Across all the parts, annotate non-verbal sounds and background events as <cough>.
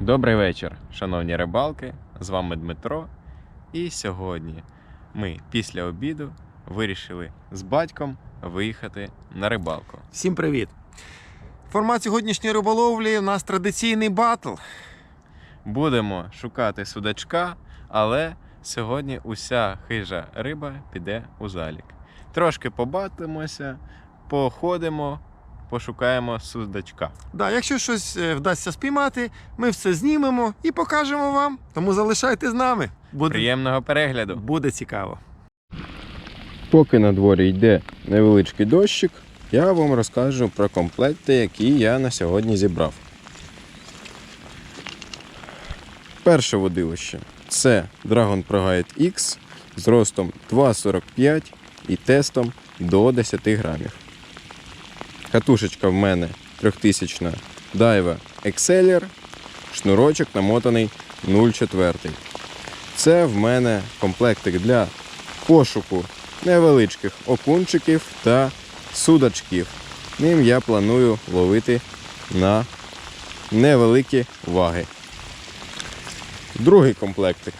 Добрий вечір, шановні рибалки. З вами Дмитро. І сьогодні ми після обіду вирішили з батьком виїхати на рибалку. Всім привіт! Формат сьогоднішньої риболовлі у нас традиційний батл. Будемо шукати судачка, але сьогодні уся хижа риба піде у залік. Трошки побатимося, походимо, пошукаємо судачка. Да, якщо щось е, вдасться спіймати, ми все знімемо і покажемо вам. Тому залишайте з нами. Буде, Приємного перегляду! буде цікаво. Поки на дворі йде невеличкий дощик, я вам розкажу про комплекти, які я на сьогодні зібрав. Перше водилище це Dragon Pro Guide X з ростом 2,45 і тестом до 10 грамів. Катушечка в мене 3000 Daiwa Exceller, шнурочок намотаний 0,4. Це в мене комплектик для пошуку невеличких окунчиків та судачків. Ним я планую ловити на невеликі ваги. Другий комплектик.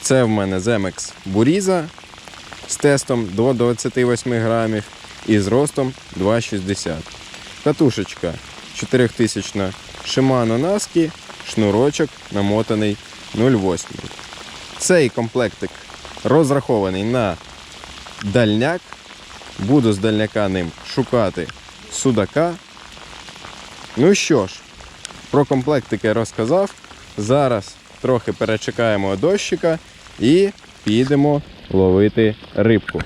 Це в мене Zemex Буріза з тестом до 28 грамів і з ростом 2,60. Катушечка 4000 Shimano Naski, шнурочок намотаний 0,8. Цей комплектик розрахований на дальняк. Буду з дальняка ним шукати судака. Ну що ж, про комплектики розказав. Зараз трохи перечекаємо дощика і підемо ловити рибку.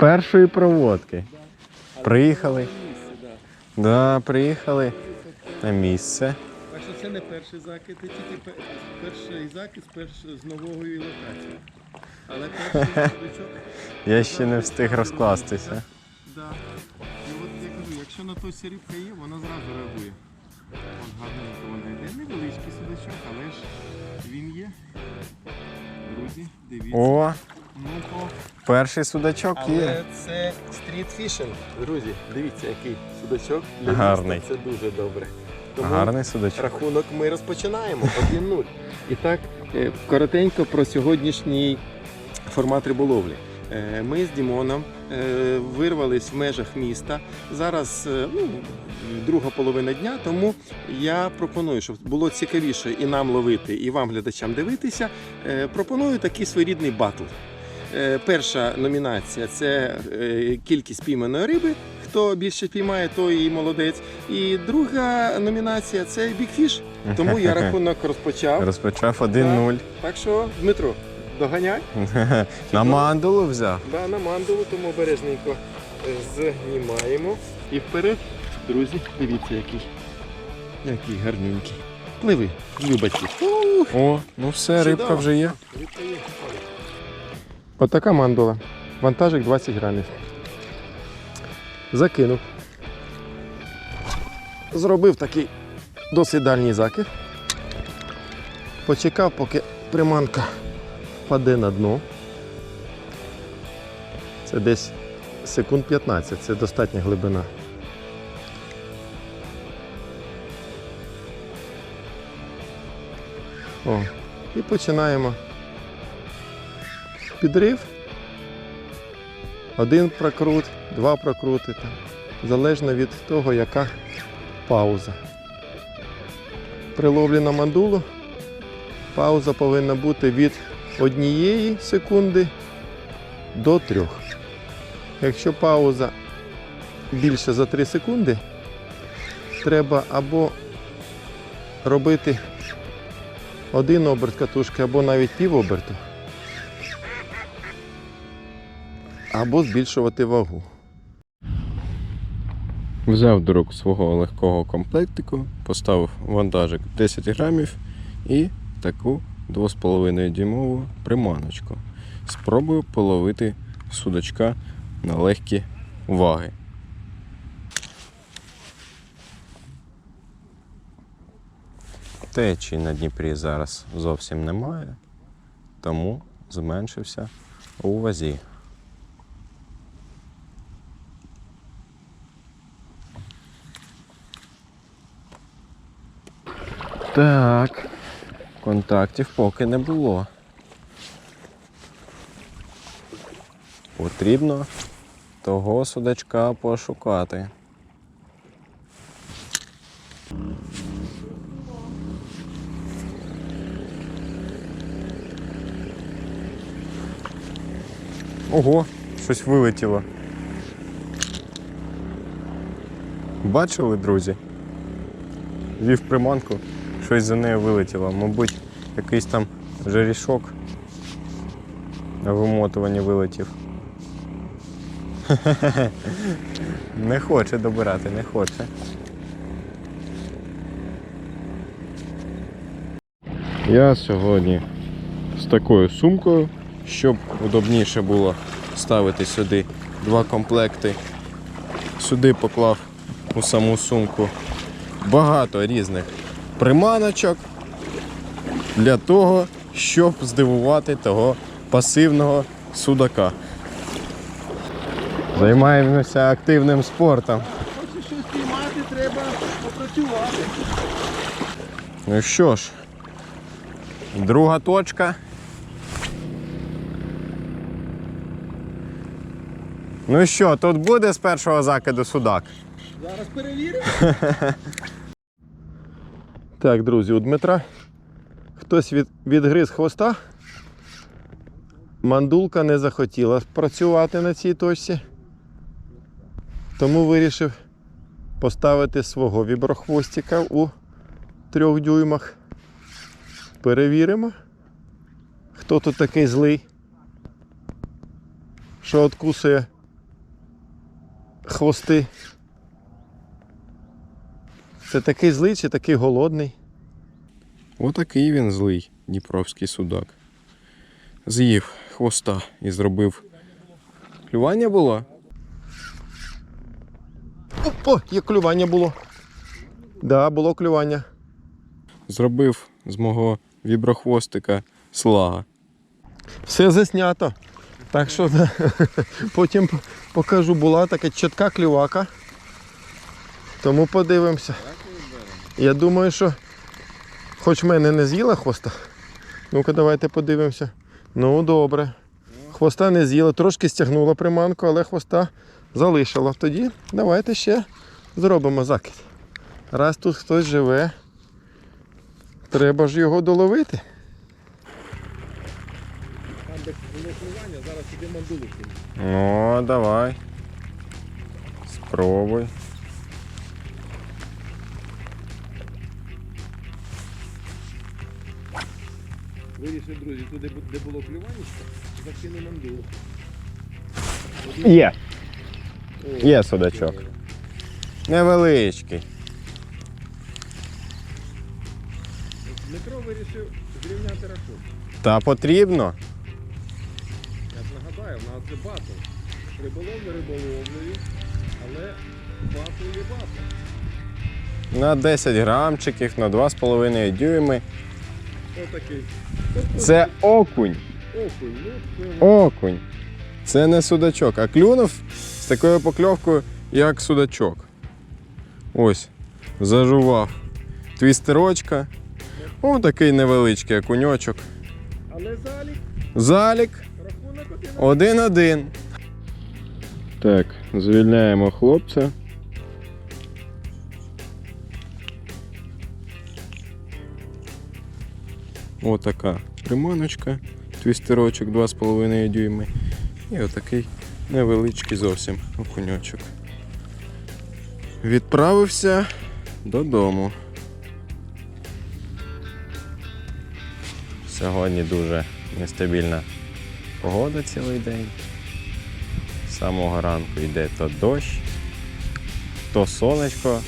Першої проводки. Приїхали. Да, приїхали на місце. Так що це не перший закид, це тільки перший закид з, нової локації. Але перший Я ще не встиг розкластися. да. І от я кажу, якщо на той рибка є, вона зразу реагує. От гарненько вона йде. Невеличкий судачок, але ж він є. Друзі, дивіться. О. перший судачок є. Але це стрітфішинг. Друзі, дивіться, який судачок. Для Гарний. міста Це дуже добре. Тому Гарний судачок. Рахунок ми розпочинаємо 1-0. І так, е, коротенько про сьогоднішній формат риболовлі. Е, Ми з Дімоном е, вирвались в межах міста. Зараз е, ну, друга половина дня, тому я пропоную, щоб було цікавіше і нам ловити, і вам, глядачам, дивитися. е, Пропоную такий своєрідний батл. Е, Перша номінація це е, кількість пійманої риби. Хто більше піймає, той і молодець. І друга номінація це бікфіш. Тому я <laughs> рахунок розпочав. Розпочав 1-0. Так що, Дмитро, доганяй. <laughs> На мандулу взяв. Да, на мандулу, тому обережненько е, знімаємо. І вперед, друзі, дивіться, який. Який гарненький. Пливи, любаті. О, ну все, рибка вже є. Отака мандула. Вантажик 20 грамів. Закинув. Зробив такий досить дальній закид. Почекав, поки приманка впаде на дно. Це десь секунд 15, це достатня глибина. О, і починаємо підрив. Один прокрут, два прокрути, там, залежно від того, яка пауза. При ловлі на мандулу пауза повинна бути від однієї секунди до трьох. Якщо пауза більше за 3 секунди, треба або робити один оберт катушки, або навіть пів оберту. Або збільшувати вагу. Взяв до рук свого легкого комплектику, поставив вантажик 10 грамів і таку 2,5 дюймову приманочку. Спробую половити судачка на легкі ваги. Течії на Дніпрі зараз зовсім немає, тому зменшився у вазі. Так. Контактів поки не було. Потрібно того судачка пошукати. Ого, щось вилетіло. Бачили, друзі? Вів приманку, щось за нею вилетіло. Мабуть, якийсь там жерішок на вимотуванні вилетів. <laughs> Не хоче добирати, не хоче. Я сьогодні з такою сумкою, щоб удобніше було ставити сюди два комплекти. Сюди поклав у саму сумку багато різних приманочок для того, щоб здивувати того пасивного судака. Займаємося активним спортом. Хочеш щось піймати, треба попрацювати. Ну що ж, друга точка. Ну що, тут буде з першого закиду судак? Зараз перевіримо. <laughs> Так, друзі, у Дмитра хтось від, відгриз хвоста. Мандулка не захотіла працювати на цій точці. Тому вирішив поставити свого віброхвостика у трьох дюймах. Перевіримо, хто тут такий злий, що откусує хвости. Це такий злий чи такий голодний? Отакий він злий дніпровський судак. З'їв хвоста і зробив. Клювання було? О, є клювання було. Да, було клювання. Зробив з мого віброхвостика слага. Все заснято. Так що да, <laughs> потім покажу, була така чітка клювака. Тому подивимося. Я думаю, що хоч мене не з'їла хвоста. Ну-ка, давайте подивимося. Ну, добре. Хвоста не з'їла, трошки стягнула приманку, але хвоста залишила. Тоді давайте ще зробимо закид. Раз тут хтось живе, треба ж його доловити. Там де було клювання, зараз іде мандулу. Ну, давай. Спробуй. Вирішив, друзі, туди, де було клювання, закину мандулу. Є. Є судачок. Невеличкий. Дмитро вирішив зрівняти рахунок. Та потрібно. Я ж нагадаю, в нас це батл. Риболовля риболовлею, але батл є батл. На 10 грамчиків, на 2,5 дюйми. Отакий. Це окунь. Окунь, ну це Окунь. Це не судачок, а клюнув з такою покльовкою, як судачок. Ось, зажував. Твістерочка. О, такий невеличкий окуньочок. Але залік, Залік рахунок один-один. Так, звільняємо хлопця. Отака приманочка, твістерочок 2,5 дюйми. І отакий невеличкий зовсім окуньочок. Відправився додому. Сьогодні дуже нестабільна погода цілий день. З самого ранку йде то дощ, то сонечко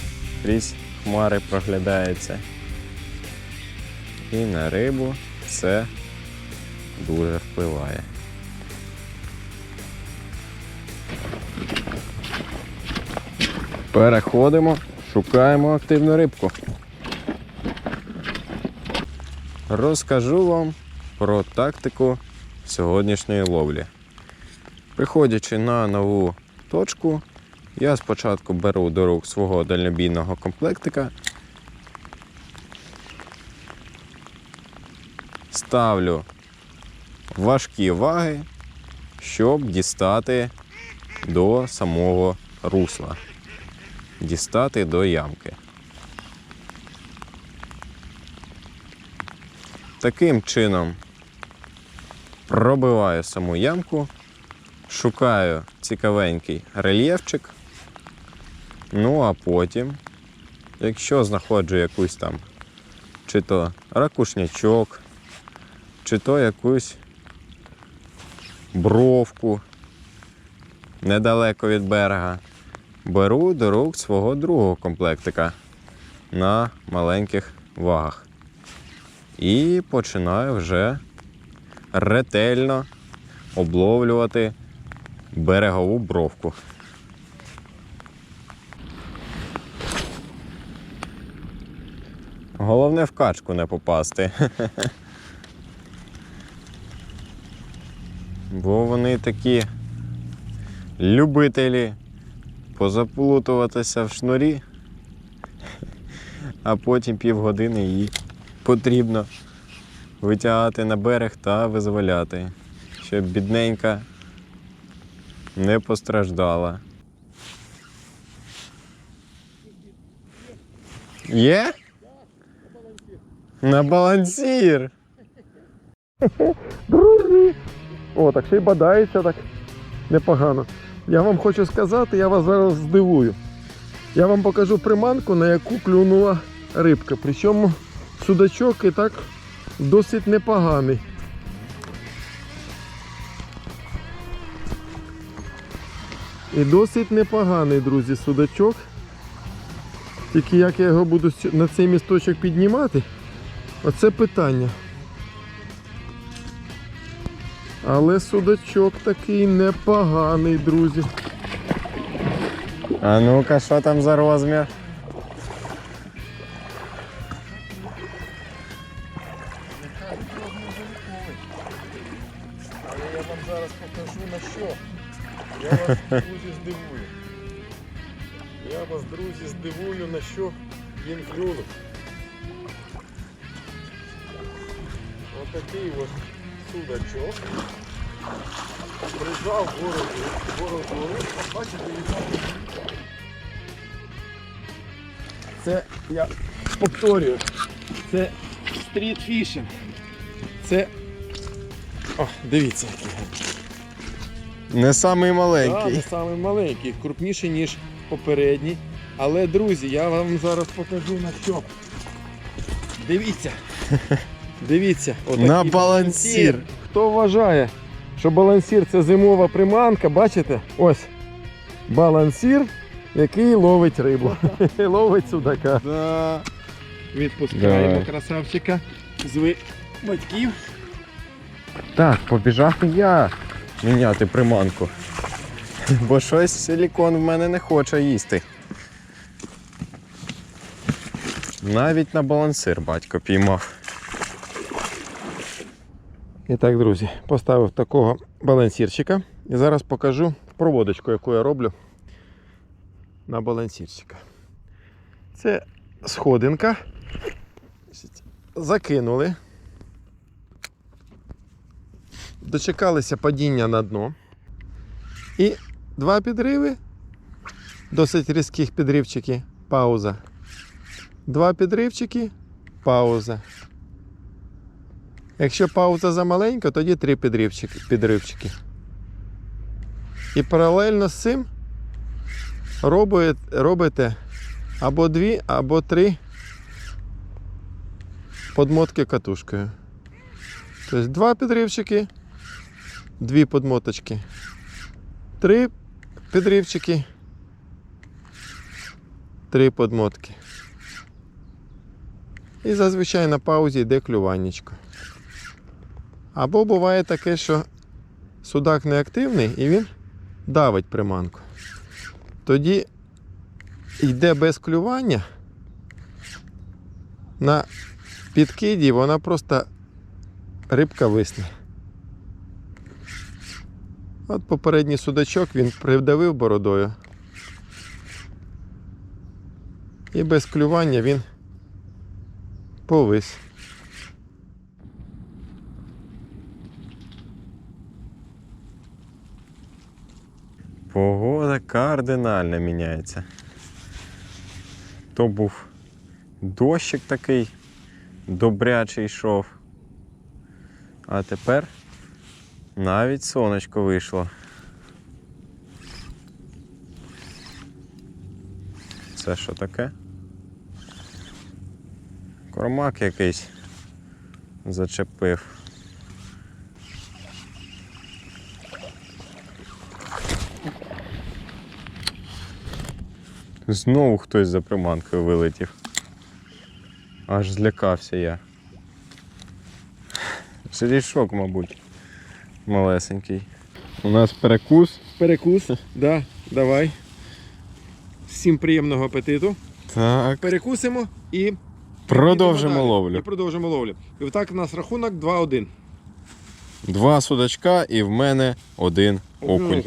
крізь хмари проглядається. І на рибу це дуже впливає. Переходимо, шукаємо активну рибку. Розкажу вам про тактику сьогоднішньої ловлі. Приходячи на нову точку, я спочатку беру до рук свого дальнобійного комплектика ставлю важкі ваги, щоб дістати до самого русла, дістати до ямки. Таким чином пробиваю саму ямку, шукаю цікавенький рельєфчик. Ну а потім, якщо знаходжу якусь там, чи то ракушнячок, чи то якусь бровку недалеко від берега, беру до рук свого другого комплектика на маленьких вагах. І починаю вже ретельно обловлювати берегову бровку. Головне в качку не попасти. <laughs> Бо вони такі любителі позаплутуватися в шнурі, а потім півгодини її потрібно витягати на берег та визволяти, щоб бідненька не постраждала. Є? На балансір. Друзі! О, так ще й бадається так непогано. Я вам хочу сказати, я вас зараз здивую. Я вам покажу приманку, на яку клюнула рибка. Причому судачок і так досить непоганий. І досить непоганий, друзі, судачок. Тільки як я його буду на цей місточок піднімати, оце питання. Але судачок такий непоганий, друзі. А ну-ка, що там за розмір? Але я вам зараз покажу на що. Я вас, <laughs> друзі, здивую. Я вас, друзі, здивую, на що він клюнув. Отакий ось судачок. Прижав бороду, бороду. Бачите, він Це я повторюю. Це стрітфішинг. Це. О, дивіться, який. Не самий Так, не самий маленький, крупніший, ніж попередній. Але, друзі, я вам зараз покажу на що. Дивіться. <laughs> Дивіться. отакий На балансір. Хто вважає, що балансір це зимова приманка, бачите? Ось балансір, який ловить рибу. <laughs> ловить судака. Да. Відпускаємо Давай. красавчика з батьків. Так, побіжав і я міняти приманку. <laughs> Бо щось силікон в мене не хоче їсти. Навіть на балансир батько піймав. І так, друзі, поставив такого балансірчика. І зараз покажу проводочку, яку я роблю на балансірчика. Це сходинка. Закинули. Дочекалися падіння на дно. І два підриви. Досить різких підривчики. Пауза. Два підривчики. Пауза. Якщо пауза замаленька, тоді три підривчики, підривчики. І паралельно з цим робите, або дві, або три подмотки катушкою. Тобто два підривчики, дві подмоточки, три підривчики, три подмотки. І зазвичай на паузі йде клюваннячко. Або буває таке, що судак неактивний і він давить приманку. Тоді йде без клювання. На підкиді вона просто рибка висне. От попередній судачок він придавив бородою. І без клювання він повис. Погода кардинально міняється. То був дощик такий добрячий йшов. А тепер навіть сонечко вийшло. Це що таке? Кормак якийсь зачепив. Знову хтось за приманкою вилетів. Аж злякався я. Жерішок, мабуть, малесенький. У нас перекус. Перекус. Да, давай. Всім приємного апетиту. Так. Перекусимо і Продовжимо ловлю. І продовжимо ловлю. І так у нас рахунок 2-1. Два судачка і в мене один окунь.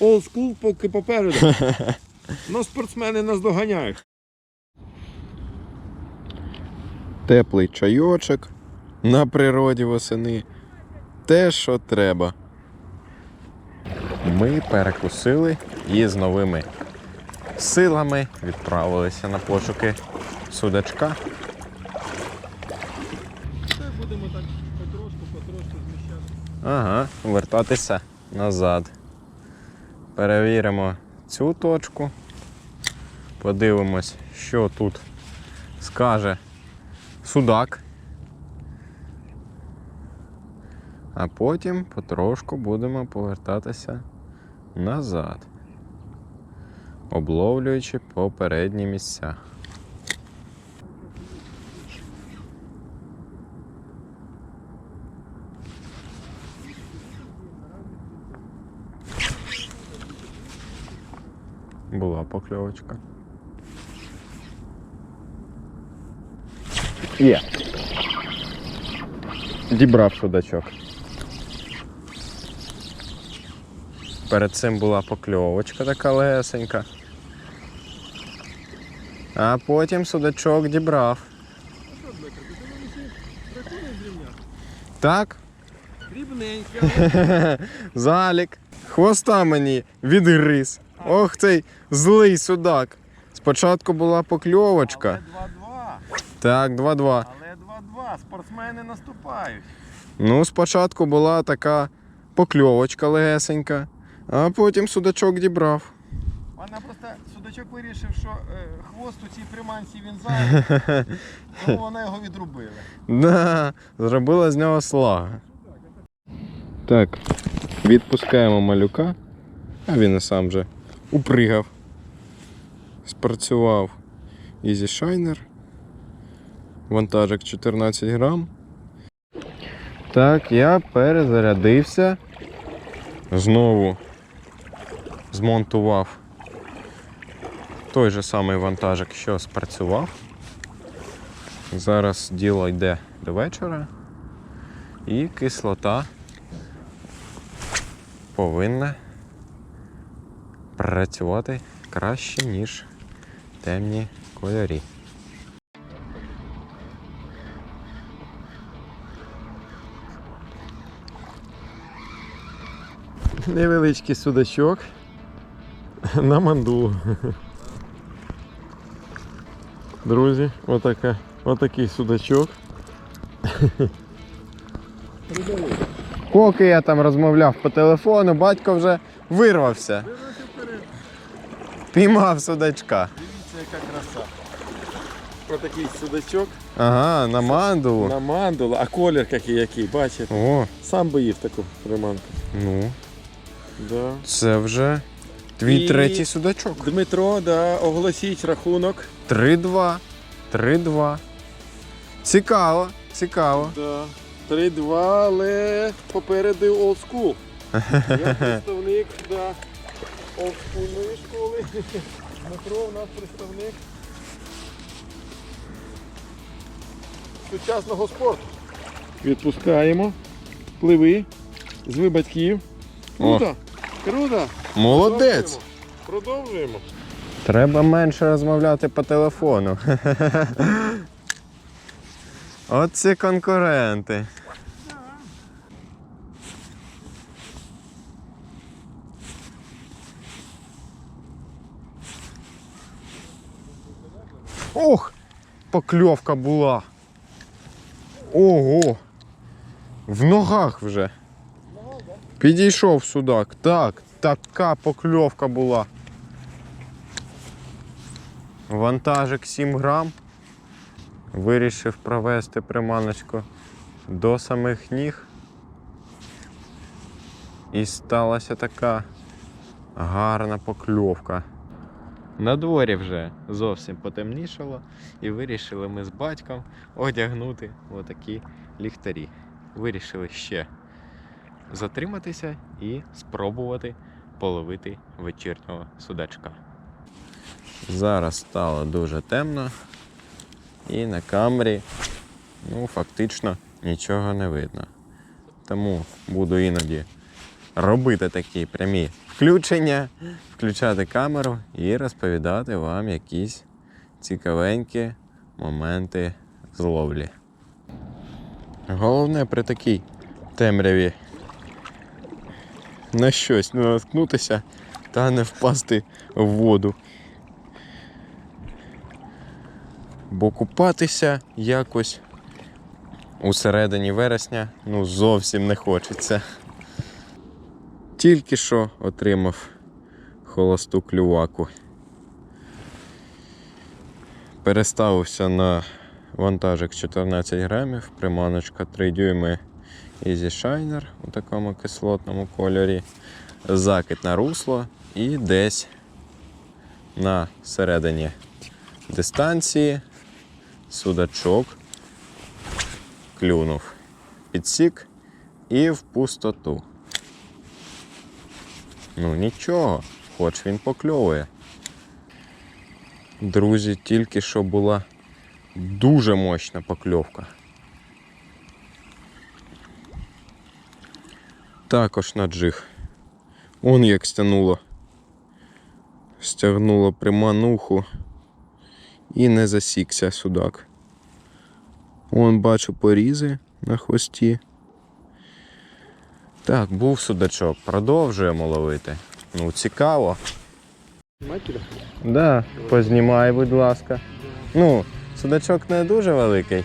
Old school поки попереду. <laughs> Ну, спортсмени нас доганяють. Теплий чайочок на природі восени. Те, що треба. Ми перекусили і з новими силами відправилися на пошуки судачка. Будемо так потрошку, потрошку зміщати. Ага, вертатися назад. Перевіримо цю точку. Подивимось, що тут скаже судак. А потім потрошку будемо повертатися назад, обловлюючи попередні місця. Була покльовочка. Є. Дібрав судачок. Перед цим була покльовочка така лесенька. А потім судачок дібрав. Так? Дрібненько. <laughs> Залік. Хвоста мені відгриз. Ох цей злий судак. Спочатку була покльовочка. Але 2-2. Так, 2-2. Але 2-2. Спортсмени наступають. Ну, спочатку була така покльовочка легесенька, а потім судачок дібрав. Вона просто судачок вирішив, що е, хвост у цій приманці він зайвий, <laughs> тому вона його відрубила. Да, зробила з нього слага. Так, відпускаємо малюка, а він і сам вже упригав. Спрацював Easy Shiner. Вантажик 14 грам. Так, я перезарядився. Знову змонтував той же самий вантажик, що спрацював. Зараз діло йде до вечора, і кислота повинна працювати краще, ніж темні кольорі. Невеличкий судачок на манду. Друзі, отака, отакий судачок. Поки я там розмовляв по телефону, батько вже вирвався. Піймав судачка. Дивіться, яка краса. Отакий судачок Ага, на мандулу. на мандулу, а колір який, який, бачите? О, Сам би їв таку приманку. ну, Да. це вже твій І- третій судачок. Дмитро, да, оголосіть рахунок. 3-2. 3-2. Цікаво, цікаво. Да. 3-2, але попереду Old School. <laughs> Я представник да, олдскульної школи. Дмитро у нас представник сучасного спорту. Відпускаємо. Пливи. Зви батьків. Круто! Круто! Молодець! Продовжуємо. Продовжуємо. Треба менше розмовляти по телефону. <laughs> От ці конкуренти. Ох! Покльовка була. Ого! В ногах вже. Підійшов судак. Так, така покльовка була. Вантажик 7 грам. Вирішив провести приманочку до самих ніг. І сталася така гарна покльовка. На дворі вже зовсім потемнішало, і вирішили ми з батьком одягнути отакі ліхтарі. Вирішили ще затриматися і спробувати половити вечірнього судачка. Зараз стало дуже темно, і на камері ну, фактично нічого не видно. Тому буду іноді робити такі прямі включення, включати камеру і розповідати вам якісь цікавенькі моменти зловлі. Головне при такій темряві на щось не наткнутися та не впасти в воду. Бо купатися якось у середині вересня ну зовсім не хочеться. Тільки що отримав холосту клюваку. Переставився на вантажик 14 грамів, приманочка 3 дюйми Easy Shiner у такому кислотному кольорі, закид на русло і десь на середині дистанції судачок клюнув. Підсік і в пустоту. Ну нічого, хоч він покльовує. Друзі, тільки що була дуже мощна покльовка. Також на джиг. Он як стягнуло. Стягнуло примануху і не засікся судак. Вон бачу порізи на хвості. Так, був судачок, продовжуємо ловити. Ну, цікаво. Да, познімай, будь ласка. Ну, судачок не дуже великий.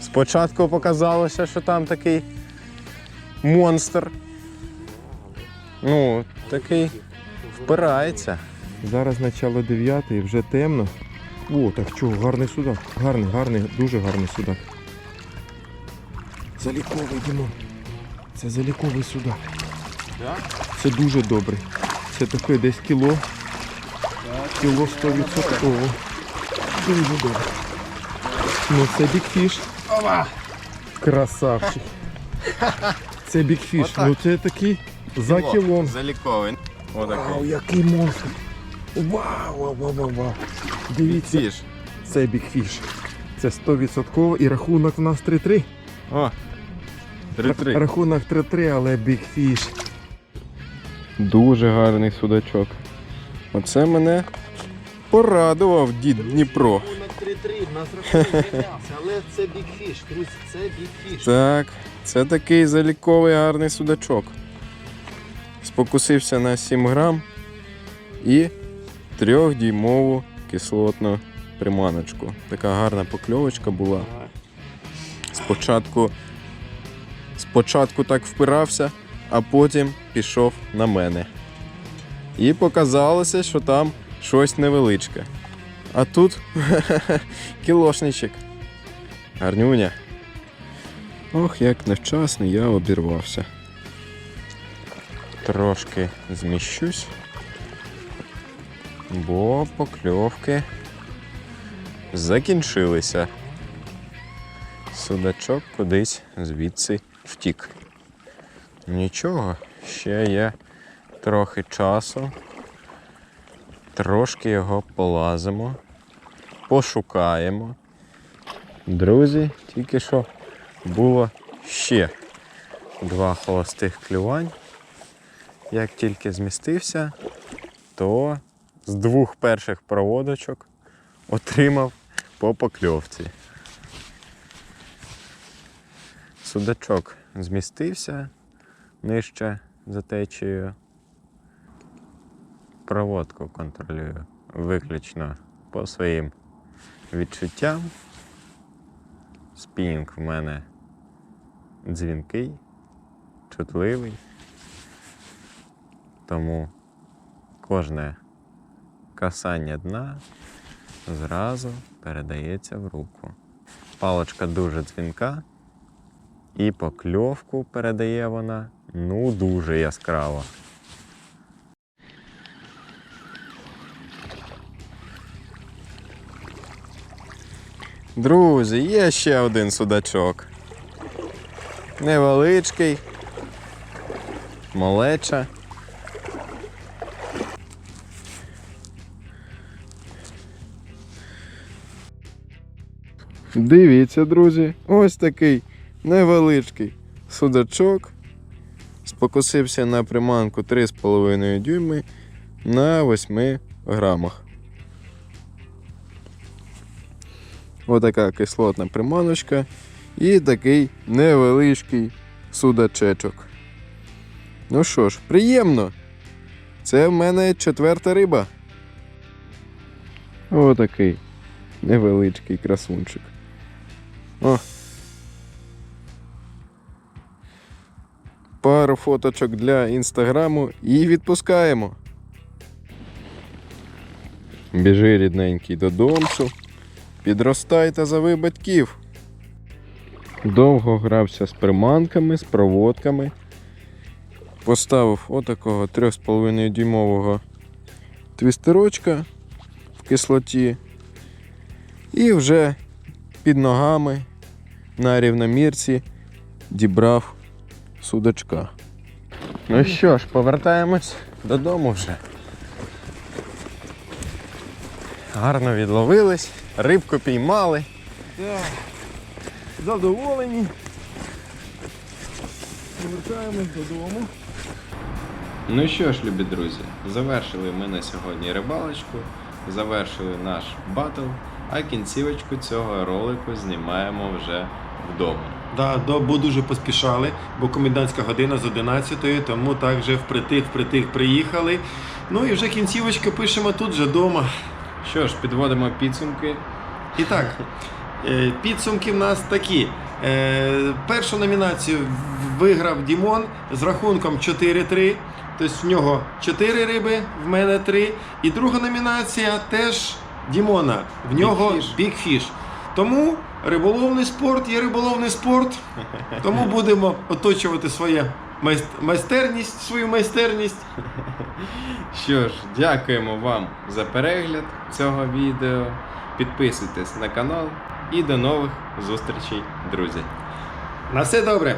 Спочатку показалося, що там такий монстр. Ну, такий впирається. Зараз начало 9 і вже темно. О, так чого, гарний судак. Гарний, гарний, дуже гарний судак. Заліковий Дімон. Це заліковий судак. Це дуже добрий. Це таке десь кіло. Кіло 100%. Дуже добре. Ну це бікфіш. Красавчик. Це бікфіш. Ну це такий за кілом. Заліковий. Вау, який монстр! Вау, вау, вау, вау, вау. Дивіться, Фіш. це бікфіш. Це 100% і рахунок в нас 3-3. О, 3-3. Рахунок 3-3, але бікфіш. Дуже гарний судачок. Оце мене порадував дід Дніпро. Рахунок 3-3, в нас рахунок але це бікфіш, друзі, це бікфіш. Так, це такий заліковий гарний судачок. Спокусився на 7 грам і трьохдіймову кислотну приманочку. Така гарна покльовочка була. Спочатку, спочатку так впирався, а потім пішов на мене. І показалося, що там щось невеличке. А тут <laughs> кілошничок. Гарнюня. Ох, як невчасно я обірвався. Трошки зміщусь, бо покльовки закінчилися. Судачок кудись звідси втік. Нічого, ще є трохи часу. Трошки його полазимо, пошукаємо. Друзі, тільки що було ще два холостих клювань. Як тільки змістився, то з двох перших проводочок отримав по покльовці. Судачок змістився нижче за течією. Проводку контролюю виключно по своїм відчуття. Спінінг в мене дзвінкий, чутливий. Тому кожне касання дна зразу передається в руку. Палочка дуже дзвінка, і покльовку передає вона ну дуже яскраво. Друзі, є ще один судачок. Невеличкий, малеча. Дивіться, друзі, ось такий невеличкий судачок. Спокусився на приманку 3,5 дюйми на 8 грамах. Отака кислотна приманочка і такий невеличкий судачечок. Ну що ж, приємно. Це в мене четверта риба. Отакий невеличкий красунчик. О. Пару фоточок для інстаграму і відпускаємо. Біжи рідненький додомцю. Підростай та зови батьків. Довго грався з приманками, з проводками. Поставив отакого 3,5 дюймового твістерочка в кислоті. І вже під ногами на рівномірці дібрав судачка. Ну що ж, повертаємось додому вже. Гарно відловились, рибку піймали. Задоволені. Повертаємось додому. Ну що ж, любі друзі, завершили ми на сьогодні рибалочку, завершили наш батл, а кінцівочку цього ролику знімаємо вже вдома. Да, до, бо дуже поспішали, бо комендантська година з 11-ї, тому так вже впритик, впритик приїхали. Ну і вже кінцівочку пишемо тут же вдома. Що ж, підводимо підсумки. І так, е, підсумки в нас такі. Е, Першу номінацію виграв Дімон з рахунком 4-3. Тобто в нього 4 риби, в мене 3. І друга номінація теж Дімона. В нього. Big Fish. Тому риболовний спорт є риболовний спорт. Тому будемо оточувати своє майстерність, свою майстерність. Що ж, дякуємо вам за перегляд цього відео. Підписуйтесь на канал і до нових зустрічей, друзі. На все добре!